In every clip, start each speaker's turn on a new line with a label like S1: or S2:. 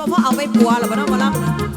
S1: บ่พ่อเอา
S2: ไป
S1: ปัวหรือบ่น้อง
S3: บ่ล่ำ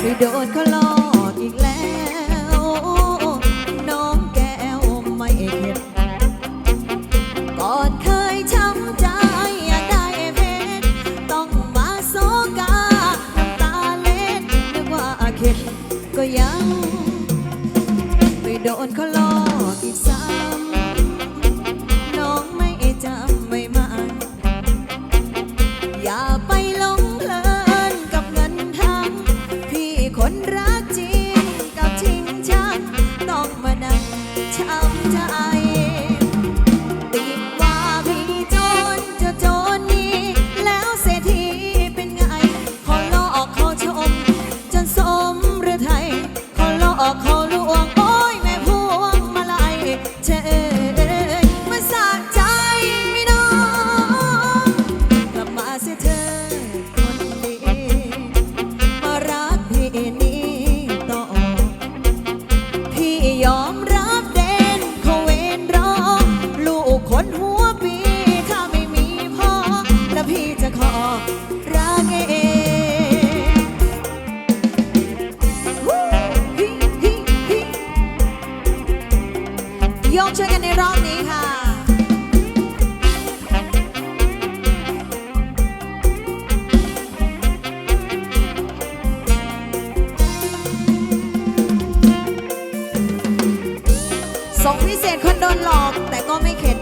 S1: ไป
S3: โดนเขาหลอกอีกแล้ว น้องแก้วไม่เข็ดกอนเคยช้ำใจอยากได้เพชต้องมาโซกาตาเล็ดนึกว่าเข็ดก็ยัง ไปโดนเขาหลอก ของพิเศษคนโดนหลอกแต่ก็ไม่เข็ด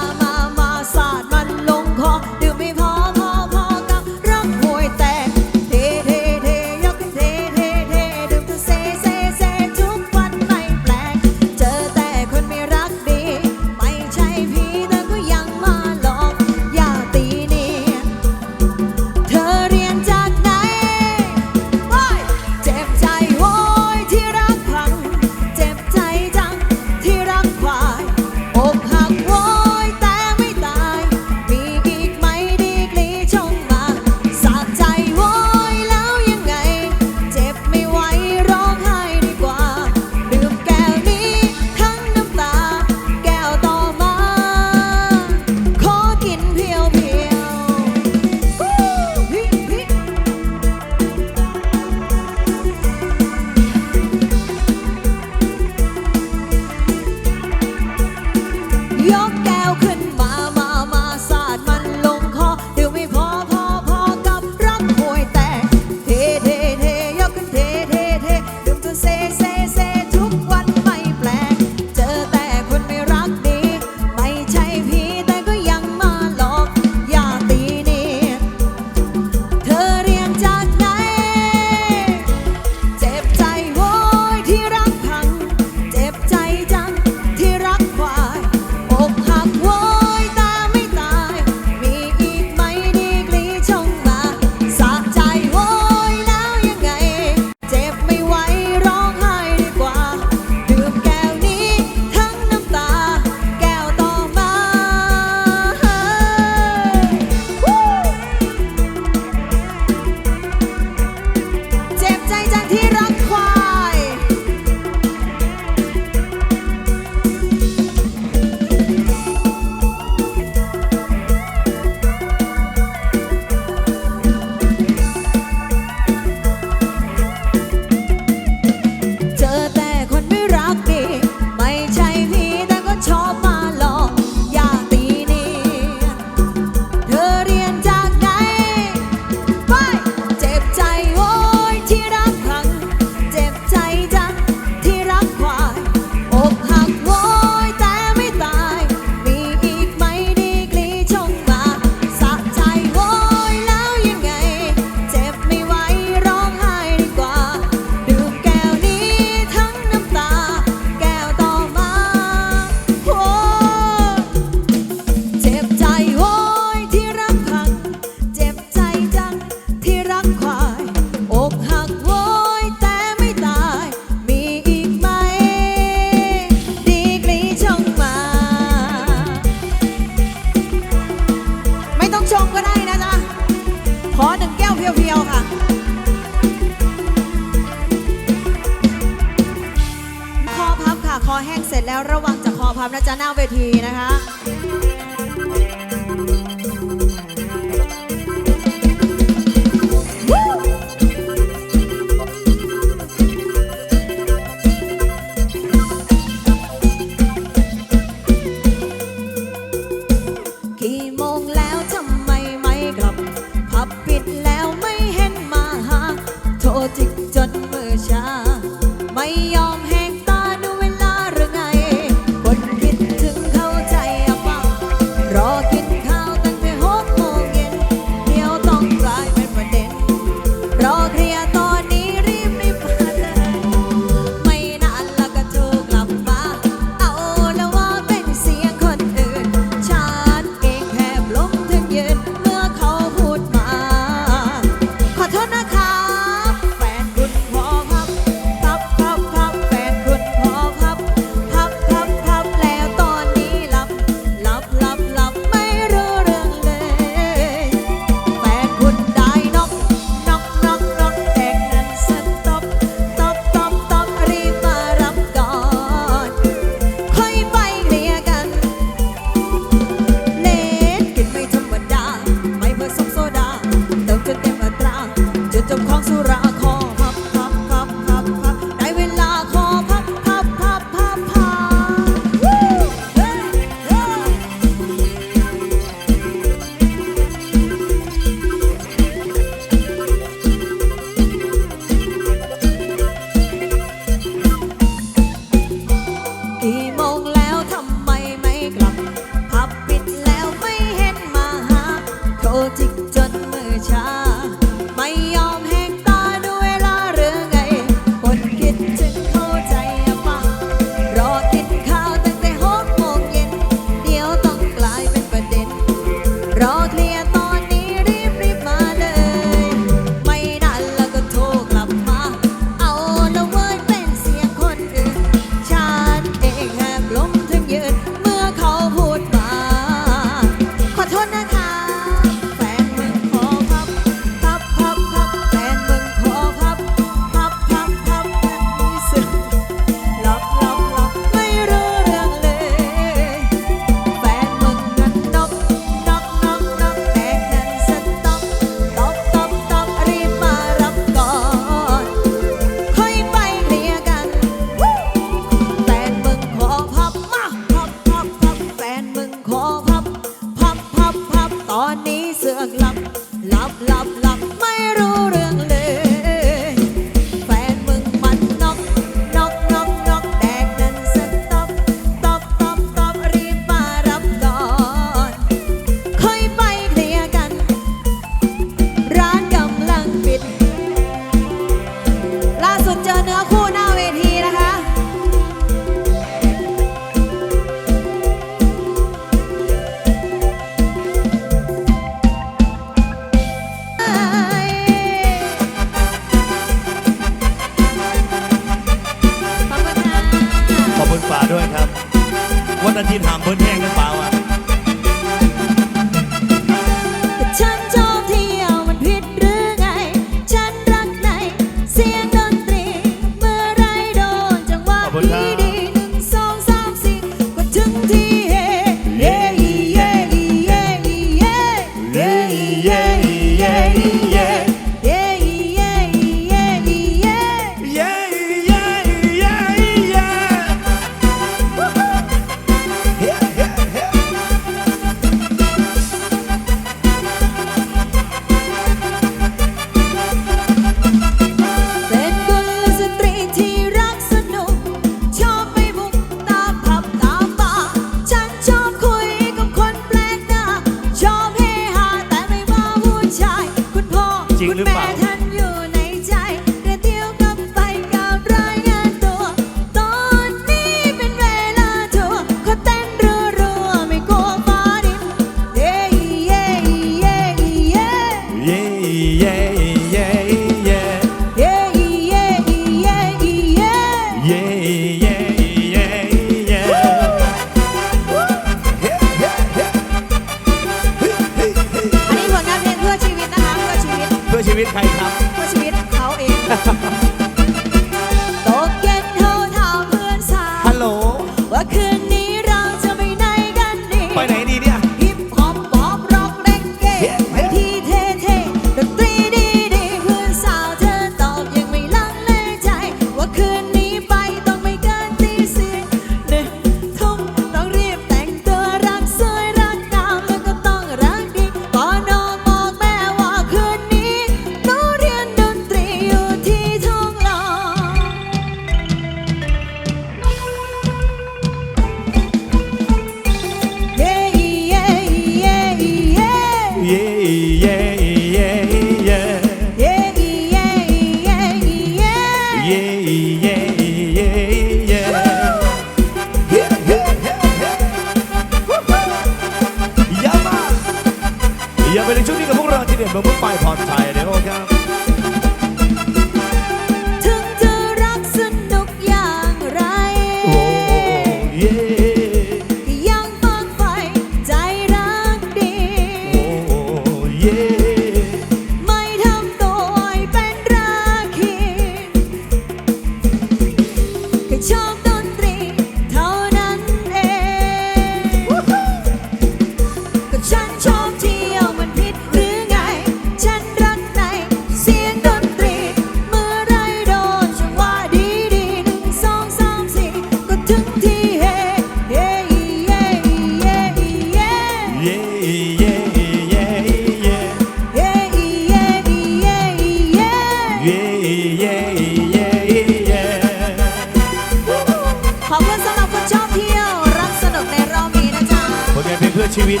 S4: ชีวิ
S3: ต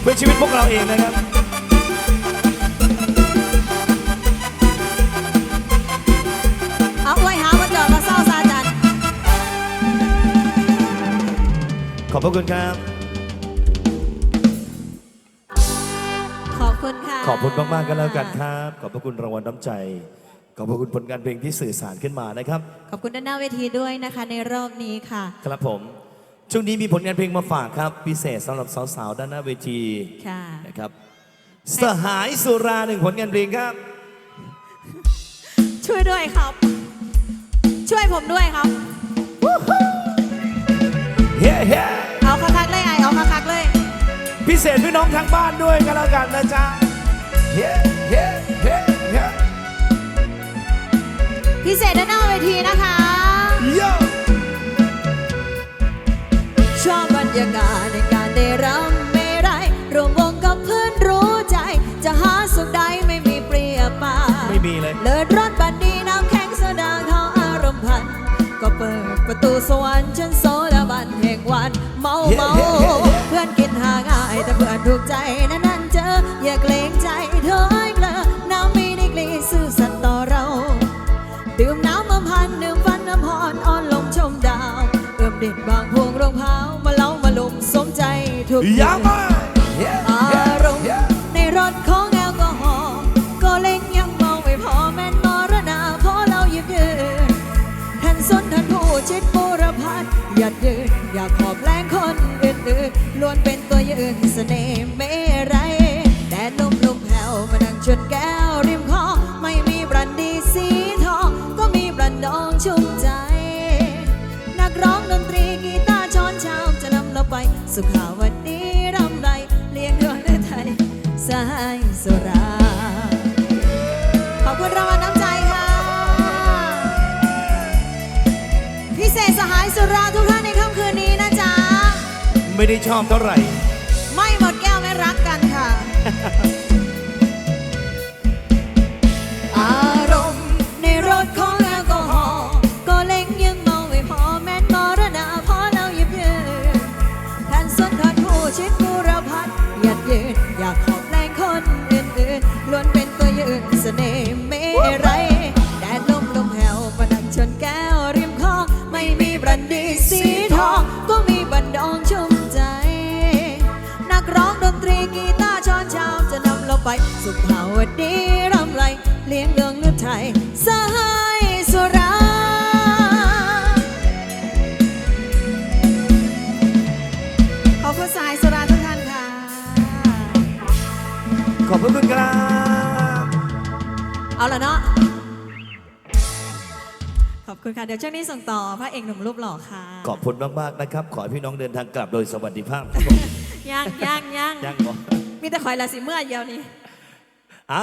S3: เพื่
S4: อชีวิตพวกเราเองนะครับ
S3: เอาไว้หาวันจอดมาเศร้าซาจัน
S4: ขอบพระคุณครับ
S3: ขอบคุณค่ะ
S4: ขอบคุณมากๆกันแล้วกันครับ ขอบพระคุณรางวัลน้ำใจ ขอบพระคุณผลงานเพลงที่สื่อสารขึ้นมานะครับ
S3: ขอบคุณด้านหน้าเวทีด้วยนะคะในรอบนี้ค่ะ
S4: ครับผม ช่วงนี้มีผลงานเพลงมาฝากครับ พิเศษสำหรับสาวๆด้านหน้าเวที
S3: ค่ะ
S4: นะครับสหายสุราหนึ่งผลงานเพลงครับ
S3: ช่วยด้วยครับ ช่วยผมด้วยครับ
S4: เฮ้เฮ้
S3: เอาคักๆเลยไอเอาคักๆเลย
S4: พิเศษพี่น้องทางบ้านด้วยกันแล้วกันนะจ๊ะเฮ้เฮ้เฮ้เฮ้
S3: พิเศษด้านหน้าเวทีนะคะ
S4: โย
S3: ชอบบรรยากาศในการได้รำไม่ไรรวมวงกับเพื่อนรู้ใจ จะหาสุขใดไม่มีเปรียบปาน
S4: ไม่มีเลย
S3: เลิศรสบัดดีน้ำแข็งโซดาเขาอารมณ์พัน ก็เปิดประตูสวรรค์ฉันโซดาบันแห่งวัน เมาเมาเพื่อนกินหาง่ายแต่เพื่อนถูกใจนั้นนั่นเจออย่าเกรงใจเธอไอ้เกลอ ย่ามาเฮ้อารมณ์ในรถของแอลกอฮอล์ก็เล็กยังเมาไม่พอแม่นมรณาเพราะเราหยิบยืนท่านสนท่านผู้ชิดบุรพัฒน์หยัดยืนอยากขอบแรง ไม่ได้ชอบเท่า
S4: ไหร่
S3: ไม่หมดแก้วไม่รักกันค่ะ
S4: พระคุณครับ
S3: เอาละเนาะ
S2: อบคุณค่ะ เดี๋ยวช่วงนี้ส่งต่อพระเอกหนุ่มรูปหล่อค่ะ
S4: ขอบคุณมากๆนะครับ ขอให้พี่น้องเดินทางกลับโดยสวัสดิภาพครับผม
S2: ย่างย่างย่าง
S4: ยังบ่
S2: มีแต่คอยละสิเมื่อเดียวนี้
S4: อะ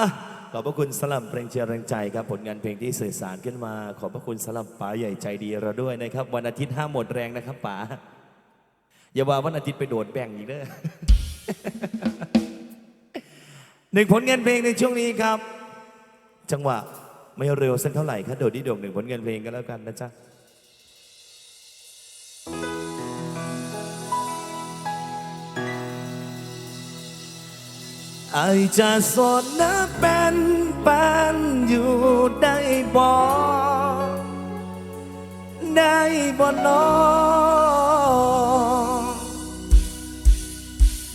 S4: ขอบพระคุณสลับเพลงเชียร์แรงใจครับผลงานเพลงที่สื่อสารขึ้นมา ขอบพระคุณสลับป๋าใหญ่ใจดีเราด้วยนะครับ วันอาทิตย์ห้ามหมดแรงนะครับป๋าอย่าว่าวันอาทิตย์ไปโดดแบ่งอีกเด้อ หนึ่งผลงานเพลงในช่วงนี้ครับ จังหวะไม่เร็วสักเท่าไหร่ครับโดดที่โด่งหนึ่งผลงานเพลงก็แล้วกันนะจ๊ะไอจะสดนะเป็นปันอยู่ได้บ่ได้บ่นอ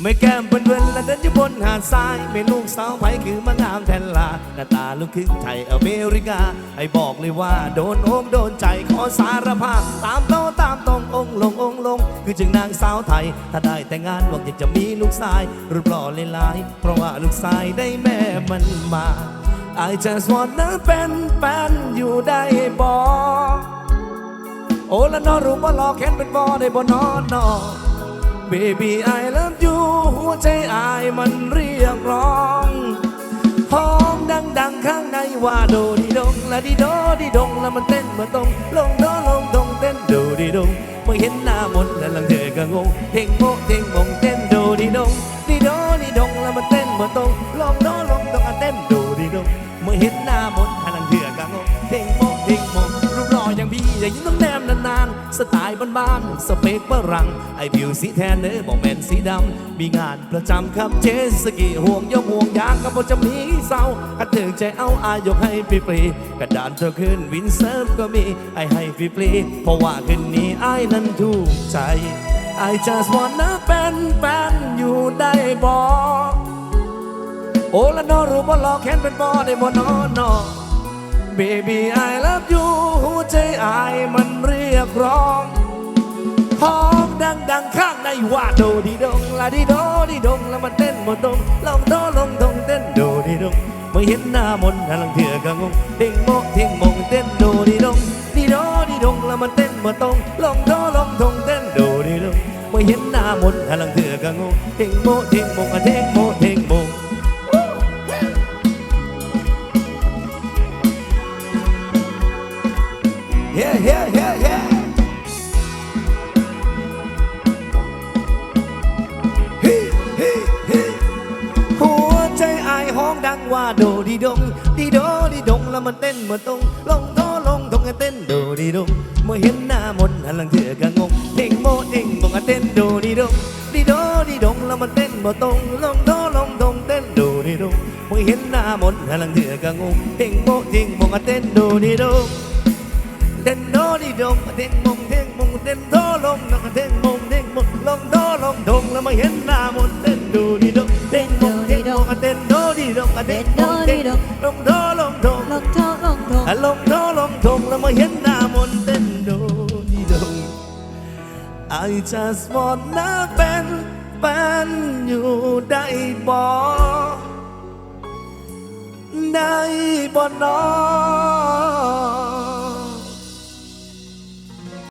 S4: ไม่แก้มเป็นเวนและเดินอยู่บนหาดทรายไม่ลูกสาวไผคือมางามแทนลาหน้าตาลูกครึ่งไทยอเมริกา ให้บอกเลยว่าโดนโอมโดนใจขอสารภาพ ตามโตตามตรงองค์ลงองค์ลง คือจึงนางสาวไทย ถ้าได้แต่งงานบอกอยากจะมีลูกชายรูปหล่อเลยลาย เพราะว่าลูกชายได้แม่มันมา I just wanna เป็นแฟนอยู่ได้บ่โอ้ละนอรู้บ่รอแค้นเป็นบ่ได้บ่นอนนอ Baby I love you หัวใจอายมันเรียกร้องหอมดังดังๆข้างในว่าโดดีดงละดีโดดีดงแล้วมันเต้นมาตรงลงโดลงตรงเต้นโดดีดงเมื่อเห็นหน้ามนแล้วลังเธอก็งงเท่งโมเท่งมงเต้นโดดีดงดีโดดีดงแล้วมันเต้นมาตรงลงโดลงตรงอะเต้นโดดีดงเมื่อเห็นหน้ามน ไตล์บ้านๆสเปคฝรั่งไอผิวสีแทนเนื้อบอกแมนสีดำ มีงานประจำครับเจสกีห่วงยกห่วงยางก็บ่จะมีเศร้าถ้าถึงใจเอาอายกให้ฟรีๆกระดานเธอขึ้นวินเซิร์ฟก็มีไอให้ฟรีๆเพราะว่าคืนนี้ไอนั้นถูกใจ I just wanna เป็นแฟนอยู่ได้บ่โอ้ละนอรู้บ่หลอกแค้นเป็นบ่ได้บ่นอนอ Baby I love you หัวใจอายมันเรียกร้องหอมดังดังข้างในว่าโดดีดงลาดีโดดีดงแล้วมันเต้นหมดตรงลองโดลงตรงเต้นโดดีดงเมื่อเห็นหน้ามนต์กำลังเถื่อก็งงเท่งโมเท่งมงเต้นโดดีดงดีโดดีดงแล้วมันเต้นหมดตรงลองโดลงตรงเต้นโดดีดงเมื่อเห็นหน้ามนต์กำลังเถื่อก็งงเท่งโมเท่งมงอะเท่งโมเท่ง Yeah, yeah, yeah, yeah. Hey, hey, hey. หัวใจอายห้องดังว่าโดดีดง ดีโดดีดงแล้วมันเต้นมาตรงลงโตลงตรงเต้นโดดีดงเมื่อเห็นหน้ามนต์หันหลังเถื่อก็งงเท่งโมเท่งมงอะเต้นโดดีดงดีโดดีดงแล้วมันเต้นมาตรงลงโตลงตรงเต้นโดดีดงเมื่อเห็นหน้ามนต์หันหลังเถื่อก็งงเท่งโมเท่งมงอะเต้นโดดีดง เต้นโดดีดงเต้นมงเต้นมงเต้นโดลงแล้วก็เต้นมงเต้นมงลงโดลงดงแล้วมาเห็นหน้ามนเต้นดูดีดงเต้นมงเต้นมงเต้นโดดีดงเต้นมงเต้นลงโดลงดง
S3: ลงโทษลงโทษ
S4: ลงโดลงดงแล้วมาเห็นหน้ามนเต้นโดดีดง I just wanna เป็นแฟนอยู่ได้บ่ได้บ่นอ